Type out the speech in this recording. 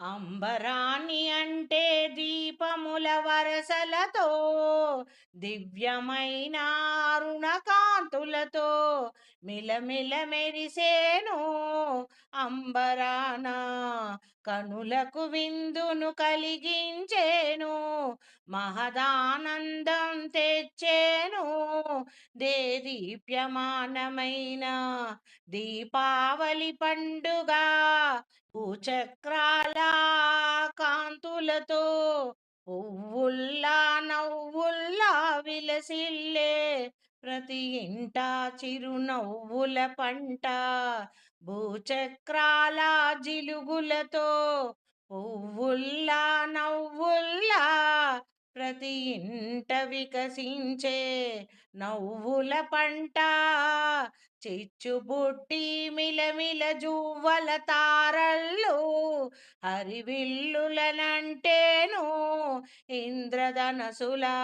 అంబరాణి అంటే దీపముల వరసలతో దివ్యమైన అరుణ కాంతులతో మిలమిల మెరిసేను అంబరాన కనులకు విందును కలిగించేను మహదానందం తెచ్చేను దేదీప్యమానమైన దీపావళి పండుగ భూచక్రాల పూలతో పువ్వుల్లా నవ్వుల్లా విలసిల్లే ప్రతి ఇంట చిరునవ్వుల పంట. భూచక్రాల జిలుగులతో పువ్వుల్లా నవ్వుల్లా ప్రతి ఇంట వికసించే నవ్వుల పంట. చిచ్చుబుట్టి మిలమిల జువ్వల తారల్లు హరివిల్లులనంటేను ఇంద్రధనసులా